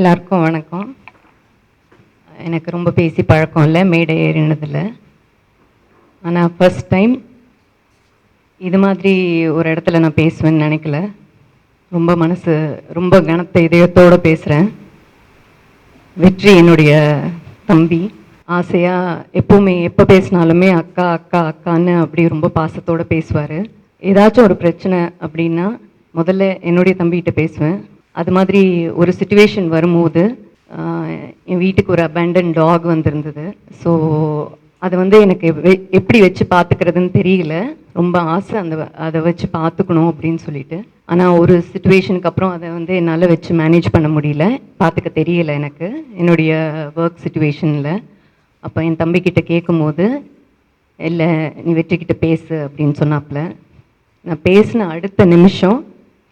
எல்லாருக்கும் வணக்கம். எனக்கு ரொம்ப பேசி பழக்கம் இல்லை மேடை ஏறினதில். ஆனால் ஃபர்ஸ்ட் டைம் இது மாதிரி ஒரு இடத்துல நான் பேசுவேன்னு நினைக்கல. ரொம்ப மனசு ரொம்ப கனத்த இதயத்தோடு பேசுகிறேன் வெற்றி என்னுடைய தம்பி. ஆசையாக எப்போவுமே எப்போ பேசினாலுமே அக்கா அக்கா அக்கான்னு அப்படி ரொம்ப பாசத்தோடு பேசுவார். ஏதாச்சும் ஒரு பிரச்சனை அப்படின்னா முதல்ல என்னுடைய தம்பிகிட்ட பேசுவேன். அது மாதிரி ஒரு சுச்சுவேஷன் வரும்போது என் வீட்டுக்கு ஒரு அபேண்டன் டாக் வந்திருந்தது. ஸோ அதை வந்து எனக்கு எப்படி வச்சு பார்த்துக்கிறதுன்னு தெரியல. ரொம்ப ஆசை அந்த அதை வச்சு பார்த்துக்கணும் அப்படின்னு சொல்லிட்டு. ஆனால் ஒரு சுச்சுவேஷனுக்கு அப்புறம் அதை வந்து என்னால் வச்சு மேனேஜ் பண்ண முடியல. பார்த்துக்க தெரியல எனக்கு என்னுடைய ஒர்க் சுச்சுவேஷனில் அப்போ என் தம்பிக்கிட்ட கேட்கும்போது இல்லை நீ வெற்றிக்கிட்ட பேசு அப்படின்னு சொன்னாப்புல நான் பேசின அடுத்த நிமிஷம்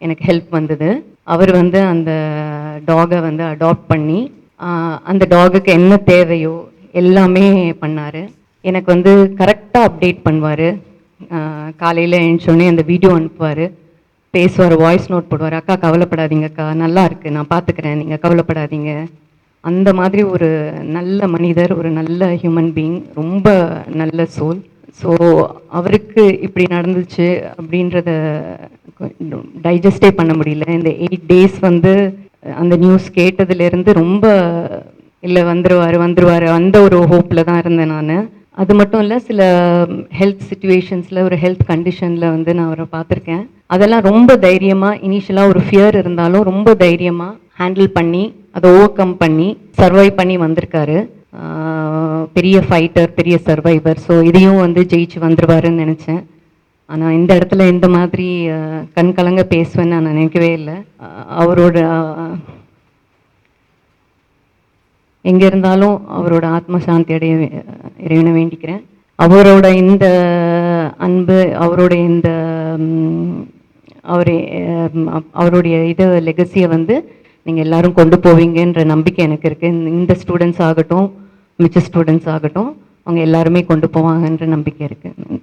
எனக்கு ஹெல்ப் வந்தது. அவர் வந்து அந்த டாகை வந்து அடாப்ட் பண்ணி அந்த டாகுக்கு என்ன தேவையோ எல்லாமே பண்ணார். எனக்கு வந்து கரெக்டாக அப்டேட் பண்ணுவார். காலையில் எழுந்தோடனே அந்த வீடியோ அனுப்புவார். பேசுவார் வாய்ஸ் நோட் போடுவார். அக்கா கவலைப்படாதீங்க அக்கா நல்லா இருக்குது நான் பார்த்துக்கிறேன் நீங்கள் கவலைப்படாதீங்க. அந்த மாதிரி ஒரு நல்ல மனிதர் ஒரு நல்ல ஹியூமன் பீயிங் ரொம்ப நல்ல சோல் ஸோ அவருக்கு இப்படி நடந்துச்சு அப்படின்றத டைஜஸ்டே பண்ண முடியல. இந்த எயிட் டேஸ் வந்து அந்த நியூஸ் கேட்டதுலேருந்து ரொம்ப இல்லை வந்துருவார் வந்துருவார் அந்த ஒரு ஹோப்பில் தான் இருந்தேன் நான். அது மட்டும் இல்லை சில ஹெல்த் சுச்சுவேஷன்ஸில் ஒரு ஹெல்த் கண்டிஷனில் வந்து நான் அவரை பார்த்துருக்கேன். அதெல்லாம் ரொம்ப தைரியமாக இனிஷியலாக ஒரு ஃபியர் இருந்தாலும் ரொம்ப தைரியமாக ஹேண்டில் பண்ணி அதை ஓவர் கம் பண்ணி சர்வை பண்ணி வந்திருக்காரு. பெரிய ஃபைட்டர் பெரிய சர்வைவர் ஸோ இதையும் வந்து ஜெயிச்சு வந்துருவாருன்னு நினச்சேன். ஆனால் இந்த இடத்துல இந்த மாதிரி கண் கலங்க பேசுவேன்னு நான் நினைக்கவே இல்லை. அவரோட எங்கே இருந்தாலும் அவரோட ஆத்ம சாந்தி அடைய இறைவனை வேண்டிக்கிறேன். அவரோட இந்த அன்பு அவரோட இந்த ம், அவரை அவருடைய இது லெகசியை வந்து நீங்கள் எல்லாரும் கொண்டு போவீங்கன்ற நம்பிக்கை எனக்கு இருக்குது இந்த ஸ்டூடெண்ட்ஸ் ஆகட்டும் மிச்ச ஸ்டூடெண்ட்ஸ் ஆகட்டும் அவங்க எல்லாருமே கொண்டு போவாங்கன்ற நம்பிக்கை இருக்குது